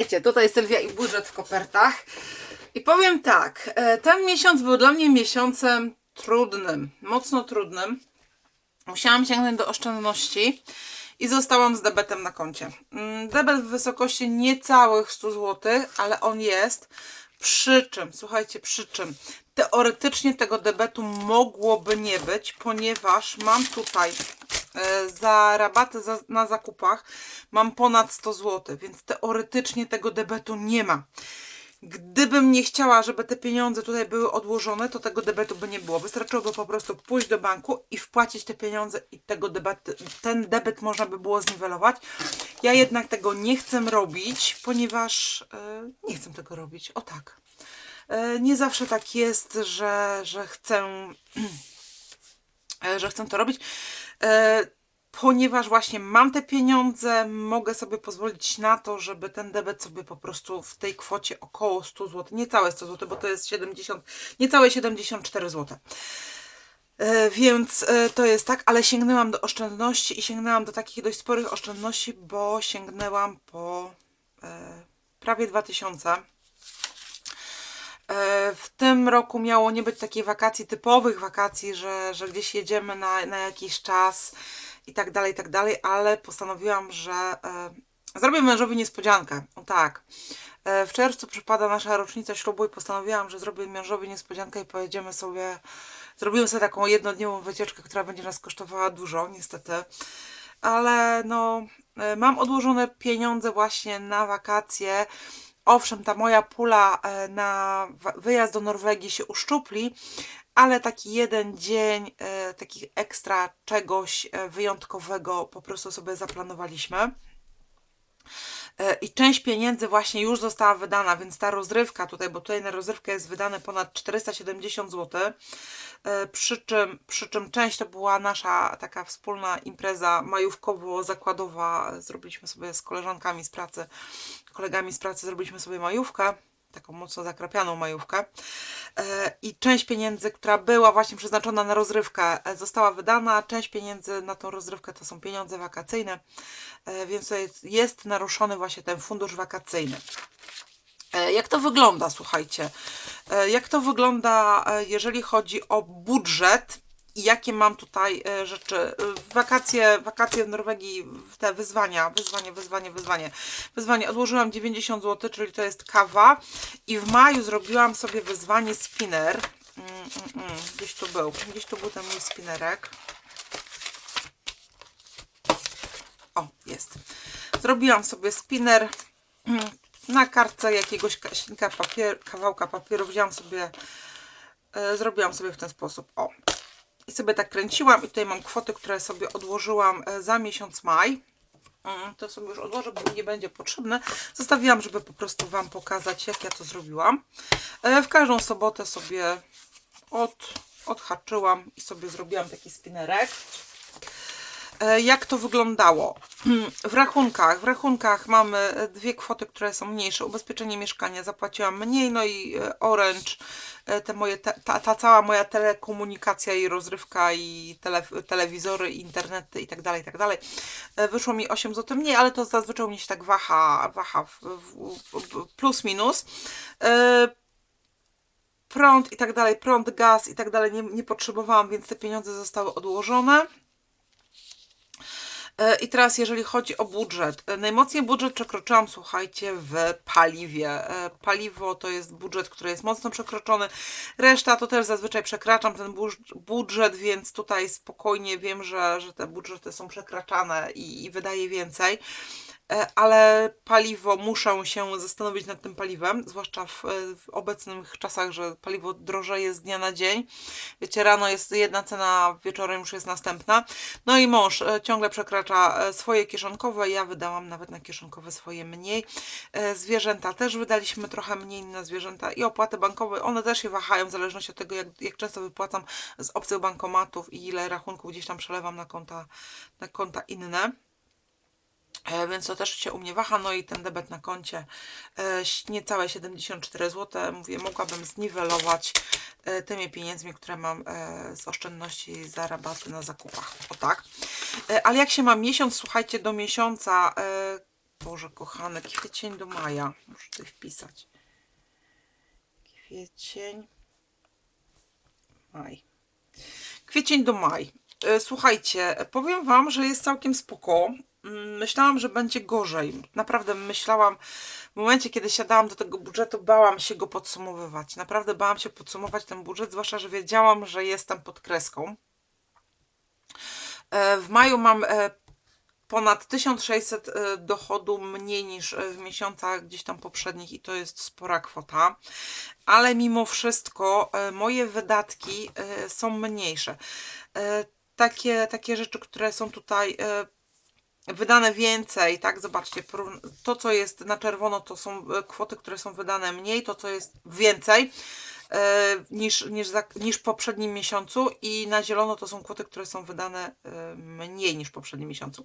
Wiecie, tutaj Sylwia i budżet w kopertach. I powiem tak, e, ten miesiąc był dla mnie miesiącem trudnym, mocno trudnym. Musiałam sięgnąć do oszczędności i zostałam z debetem na koncie. Mm, Debet w wysokości niecałych 100 zł, ale on jest. Przy czym, słuchajcie, przy czym teoretycznie tego debetu mogłoby nie być, ponieważ mam tutaj za rabaty za, na zakupach mam ponad 100 zł, więc teoretycznie tego debetu nie ma. Gdybym nie chciała, żeby te pieniądze tutaj były odłożone, to tego debetu by nie było. Wystarczyłoby po prostu pójść do banku i wpłacić te pieniądze i tego debet, ten debet można by było zniwelować. Ja jednak tego nie chcę robić, ponieważ e, nie chcę tego robić. O tak. E, nie zawsze tak jest, że, że chcę e, że chcę to robić. E, ponieważ właśnie mam te pieniądze, mogę sobie pozwolić na to, żeby ten debet sobie po prostu w tej kwocie około 100 zł, niecałe 100 zł, bo to jest 70, niecałe 74 zł. E, Więc e, to jest tak, ale sięgnęłam do oszczędności i sięgnęłam do takich dość sporych oszczędności, bo sięgnęłam po prawie 2000. E, W tym roku miało nie być takiej wakacji, typowych wakacji, że, że gdzieś jedziemy na, na jakiś czas i tak dalej, i tak dalej, ale postanowiłam, że e, zrobię mężowi niespodziankę. O tak. E, w czerwcu przypada nasza rocznica ślubu i postanowiłam, że zrobię mężowi niespodziankę i pojedziemy sobie, zrobimy sobie taką jednodniową wycieczkę, która będzie nas kosztowała dużo, niestety. Ale no, e, mam odłożone pieniądze właśnie na wakacje. Owszem, ta moja pula e, na wyjazd do Norwegii się uszczupli, ale taki jeden dzień, e, takich ekstra czegoś e, wyjątkowego po prostu sobie zaplanowaliśmy. E, I część pieniędzy właśnie już została wydana, więc ta rozrywka tutaj, bo tutaj na rozrywkę jest wydane ponad 470 zł. E, Przy czym, przy czym część to była nasza taka wspólna impreza majówkowo-zakładowa. Zrobiliśmy sobie z koleżankami z pracy, kolegami z pracy zrobiliśmy sobie majówkę, taką mocno zakrapianą majówkę. E, I część pieniędzy, która była właśnie przeznaczona na rozrywkę, e, została wydana. Część pieniędzy na tą rozrywkę to są pieniądze wakacyjne, e, więc jest- naruszony właśnie ten fundusz wakacyjny. Jak to wygląda, słuchajcie? Jak to wygląda, jeżeli chodzi o budżet i jakie mam tutaj e, rzeczy? E, Wakacje, wakacje w Norwegii, te wyzwania, wyzwanie, wyzwanie, wyzwanie. Wyzwanie odłożyłam 90 zł, czyli to jest kawa i w maju zrobiłam sobie wyzwanie spinner. Mm, mm, mm. Gdzieś tu był, gdzieś tu był ten mój spinnerek. O, jest. Zrobiłam sobie spinner na kartce jakiegoś papier, kawałka papieru. Wziąłam sobie, e, zrobiłam sobie w ten sposób. O. I sobie tak kręciłam i tutaj mam kwoty, które sobie odłożyłam e, za miesiąc maj. Mm, To sobie już odłożę, bo nie będzie potrzebne. Zostawiłam, żeby po prostu Wam pokazać, jak ja to zrobiłam. E, W każdą sobotę sobie od, odhaczyłam i sobie zrobiłam taki spinnerek. E, Jak to wyglądało? W rachunkach, w rachunkach mamy e, dwie kwoty, które są mniejsze. Ubezpieczenie mieszkania zapłaciłam mniej, no i e, Orange, te moje, ta, ta cała moja telekomunikacja i rozrywka i tele, telewizory, internety i tak dalej, i tak dalej. Wyszło mi 8 zł mniej, ale to zazwyczaj mnie się tak waha, waha w, w, w, plus minus. Prąd i tak dalej, prąd, gaz i tak dalej nie, nie potrzebowałam, więc te pieniądze zostały odłożone. E, I teraz, jeżeli chodzi o budżet. E, Najmocniej budżet przekroczyłam, słuchajcie, w paliwie. E, Paliwo to jest budżet, który jest mocno przekroczony. Reszta to też zazwyczaj przekraczam ten budż- budżet, więc tutaj spokojnie wiem, że, że te budżety są przekraczane i, i wydaję więcej. E, Ale paliwo, muszę się zastanowić nad tym paliwem, zwłaszcza w, w obecnych czasach, że paliwo drożeje z dnia na dzień. Wiecie, rano jest jedna cena, wieczorem już jest następna. No i mąż e, ciągle przekracza e, swoje kieszonkowe, ja wydałam nawet na kieszonkowe swoje mniej. E, Zwierzęta też wydaliśmy trochę mniej na zwierzęta i opłaty bankowe, one też się wahają w zależności od tego, jak, jak często wypłacam z obcych bankomatów i ile rachunków gdzieś tam przelewam na konta, na konta inne. E, Więc to też się u mnie waha, no i ten debet na koncie e, niecałe 74 zł. Mówię, mogłabym zniwelować e, tymi pieniędzmi, które mam z oszczędności za rabaty na zakupach. O tak. Ale jak się ma miesiąc, słuchajcie, do miesiąca, Boże, kochany, kwiecień do maja. Muszę tutaj wpisać. Kwiecień, maj. Kwiecień do maj. Słuchajcie, powiem Wam, że jest całkiem spoko. Mm, Myślałam, że będzie gorzej. Naprawdę myślałam, w momencie, kiedy siadałam do tego budżetu, bałam się go podsumowywać. Naprawdę bałam się podsumować ten budżet, zwłaszcza, że wiedziałam, że jestem pod kreską. E, W maju mam e, ponad 1600 e, dochodu mniej niż w miesiącach gdzieś tam poprzednich i to jest spora kwota, ale mimo wszystko moje wydatki są mniejsze. Takie, takie rzeczy, które są tutaj wydane więcej, tak? Zobaczcie, to co jest na czerwono to są e, kwoty, które są wydane mniej, to co jest więcej e, niż, niż, za, niż w poprzednim miesiącu i na zielono to są kwoty, które są wydane e, mniej niż w poprzednim miesiącu.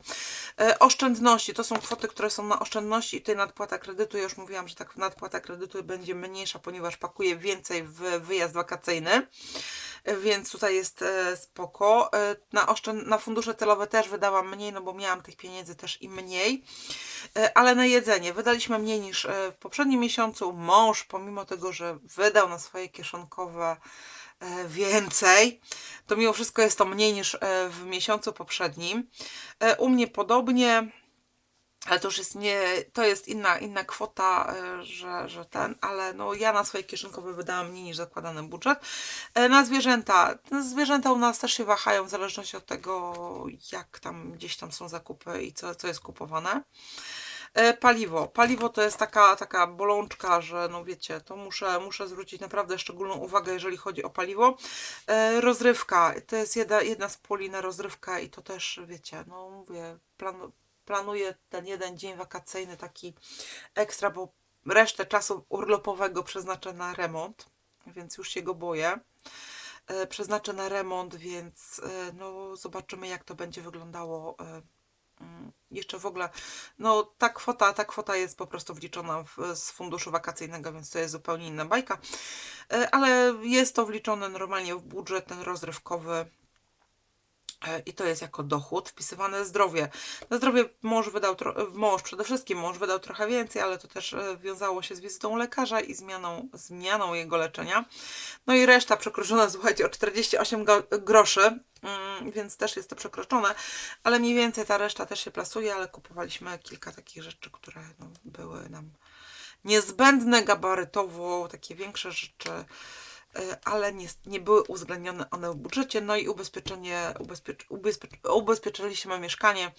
Oszczędności to są kwoty, które są na oszczędności i tutaj nadpłata kredytu, ja już mówiłam, że tak nadpłata kredytu będzie mniejsza, ponieważ pakuję więcej w wyjazd wakacyjny więc tutaj jest e, spoko. E, Na, oszczęd- na fundusze celowe też wydałam mniej, no bo miałam tych pieniędzy też i mniej, E, ale na jedzenie wydaliśmy mniej niż w poprzednim miesiącu. Mąż, pomimo tego, że wydał na swoje kieszonkowe więcej, to mimo wszystko jest to mniej niż w miesiącu poprzednim. U mnie podobnie. Ale to już jest nie, to jest inna, inna kwota, e, że, że ten, ale no ja na swoje kieszonkowe wydałam mniej niż zakładany budżet. E, Na zwierzęta, zwierzęta u nas też się wahają w zależności od tego, jak tam gdzieś tam są zakupy i co, co jest kupowane. E, Paliwo. Paliwo to jest taka, taka bolączka, że no wiecie, to muszę, muszę zwrócić naprawdę szczególną uwagę, jeżeli chodzi o paliwo. Rozrywka. To jest jedna, jedna z puli na rozrywkę i to też, wiecie, no mówię, plan, planuję ten jeden dzień wakacyjny taki ekstra, bo resztę czasu urlopowego przeznaczę na remont, więc już się go boję. E, Przeznaczę na remont, więc e, no zobaczymy jak to będzie wyglądało e, Mm, Jeszcze w ogóle, no ta kwota, ta kwota jest po prostu wliczona w, z funduszu wakacyjnego, więc to jest zupełnie inna bajka. Ale jest to wliczone normalnie w budżet ten rozrywkowy. E, I to jest jako dochód wpisywane zdrowie. Na zdrowie mąż wydał, tro- mąż przede wszystkim mąż wydał trochę więcej, ale to też e, wiązało się z wizytą lekarza i zmianą, zmianą jego leczenia. No i reszta przekroczona, słuchajcie, o 48 go- groszy, mm, więc też jest to przekroczone, ale mniej więcej ta reszta też się plasuje, ale kupowaliśmy kilka takich rzeczy, które no, były nam niezbędne gabarytowo, takie większe rzeczy, e, ale nie, nie były uwzględnione one w budżecie. No i ubezpieczenie, ubezpiecz, ubezpiecz, ubezpieczyliśmy mieszkanie,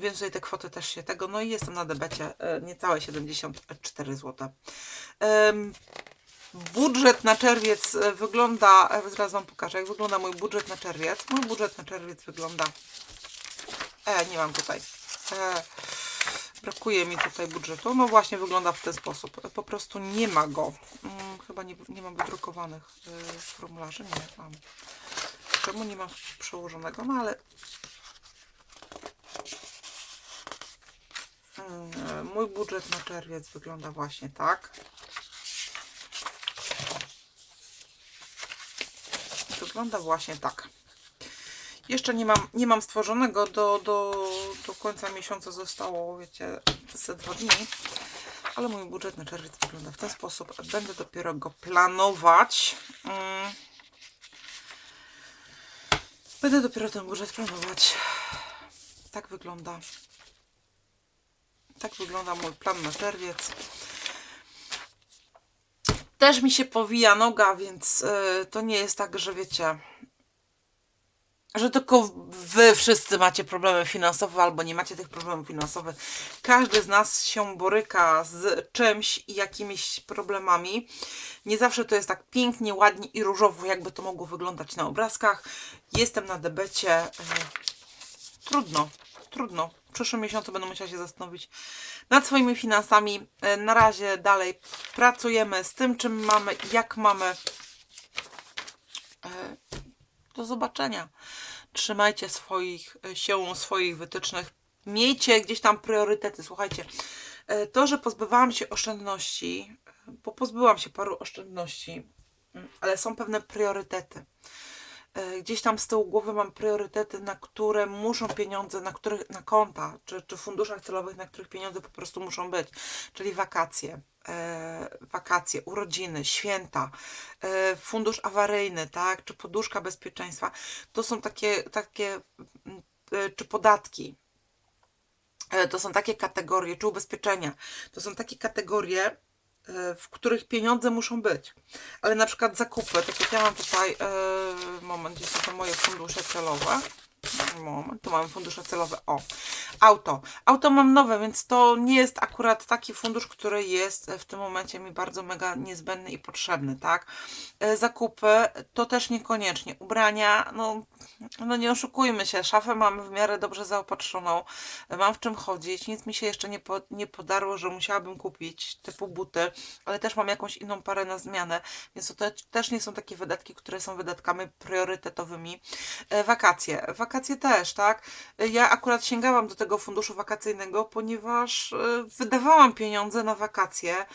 więc tutaj te kwoty też się tego. No i jestem na debecie e, niecałe 74 zł. Budżet na czerwiec e, wygląda, e, zaraz Wam pokażę, jak wygląda mój budżet na czerwiec. Mój budżet na czerwiec wygląda. E, nie mam tutaj. E, brakuje mi tutaj budżetu. No właśnie, wygląda w ten sposób. Po prostu nie ma go. Mm, chyba nie, nie mam wydrukowanych e, formularzy. Nie mam. Czemu nie mam przełożonego? No ale. Mm, Mój budżet na czerwiec wygląda właśnie tak. Wygląda właśnie tak. Jeszcze nie mam, nie mam stworzonego do, do końca miesiąca zostało, wiecie, ze dwa dni. Ale mój budżet na czerwiec wygląda w ten sposób. Będę dopiero go planować. Mm. Będę dopiero ten budżet planować. Tak wygląda. Tak wygląda mój plan na czerwiec. Też mi się powija noga, więc y, to nie jest tak, że wiecie, że tylko wy wszyscy macie problemy finansowe albo nie macie tych problemów finansowych. Każdy z nas się boryka z czymś i jakimiś problemami. Nie zawsze to jest tak pięknie, ładnie i różowo, jakby to mogło wyglądać na obrazkach. Jestem na debecie. y, Trudno, trudno. W przyszłym miesiącu będę musiała się zastanowić nad swoimi finansami. E, Na razie dalej pracujemy z tym, czym mamy, jak mamy. E, Do zobaczenia. Trzymajcie swoich, e, się swoich wytycznych. Miejcie gdzieś tam priorytety. Słuchajcie, e, to, że pozbywałam się oszczędności, bo pozbyłam się paru oszczędności, mm, ale są pewne priorytety. E, Gdzieś tam z tyłu głowy mam priorytety, na które muszą pieniądze, na których, na konta, czy, czy funduszach celowych, na których pieniądze po prostu muszą być, czyli wakacje, e, wakacje, urodziny, święta, e, fundusz awaryjny, tak, czy poduszka bezpieczeństwa. To są takie, takie czy podatki. To są takie kategorie, czy ubezpieczenia. To są takie kategorie, w których pieniądze muszą być. Ale na przykład zakupy, tak jak ja mam tutaj, e, moment, gdzie są to moje fundusze celowe. Moment, tu mamy fundusze celowe. O, auto. Auto mam nowe, więc to nie jest akurat taki fundusz, który jest w tym momencie mi bardzo mega niezbędny i potrzebny, tak? E, Zakupy to też niekoniecznie. Ubrania, no, no nie oszukujmy się, szafę mam w miarę dobrze zaopatrzoną, mam w czym chodzić, nic mi się jeszcze nie, po, nie podarło, że musiałabym kupić typu buty, ale też mam jakąś inną parę na zmianę, więc to te, też nie są takie wydatki, które są wydatkami priorytetowymi. E, Wakacje, wakacje też, tak? E, Ja akurat sięgałam do tego funduszu wakacyjnego, ponieważ e, wydawałam pieniądze na wakacje,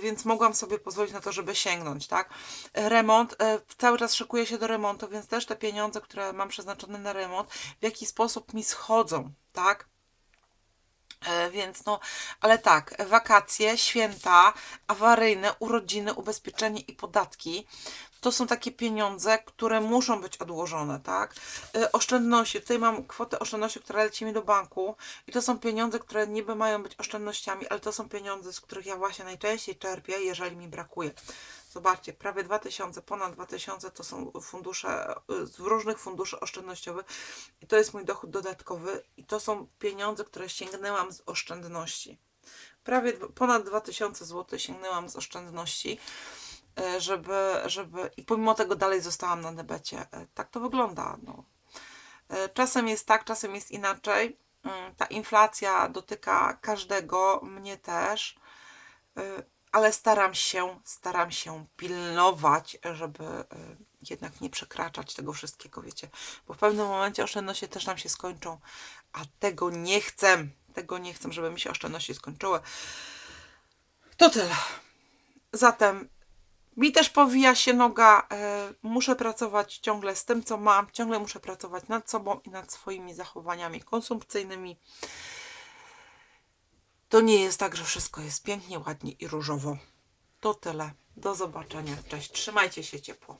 więc mogłam sobie pozwolić na to, żeby sięgnąć, tak? Remont, cały czas szykuję się do remontu, więc też te pieniądze, które mam przeznaczone na remont, w jakiś sposób mi schodzą, tak? E, Więc no, ale tak, wakacje, święta, awaryjne, urodziny, ubezpieczenie i podatki to są takie pieniądze, które muszą być odłożone, tak? E, Oszczędności, tutaj mam kwotę oszczędności, która leci mi do banku i to są pieniądze, które niby mają być oszczędnościami, ale to są pieniądze, z których ja właśnie najczęściej czerpię, jeżeli mi brakuje. Zobaczcie, prawie 2000, ponad 2000 to są fundusze, y, z różnych funduszy oszczędnościowych i to jest mój dochód dodatkowy i to są pieniądze, które sięgnęłam z oszczędności. Prawie ponad 2000 zł sięgnęłam z oszczędności, y, żeby, żeby i pomimo tego dalej zostałam na debecie. Y, Tak to wygląda. No. Czasem jest tak, czasem jest inaczej. Ta inflacja dotyka każdego, mnie też ale staram się, staram się pilnować, żeby y, jednak nie przekraczać tego wszystkiego, wiecie, bo w pewnym momencie oszczędności też nam się skończą, a tego nie chcę, tego nie chcę, żeby mi się oszczędności skończyły. To tyle. Zatem mi też powija się noga, e, muszę pracować ciągle z tym, co mam, ciągle muszę pracować nad sobą i nad swoimi zachowaniami konsumpcyjnymi. To nie jest tak, że wszystko jest pięknie, ładnie i różowo. To tyle. Do zobaczenia. Cześć. Trzymajcie się ciepło.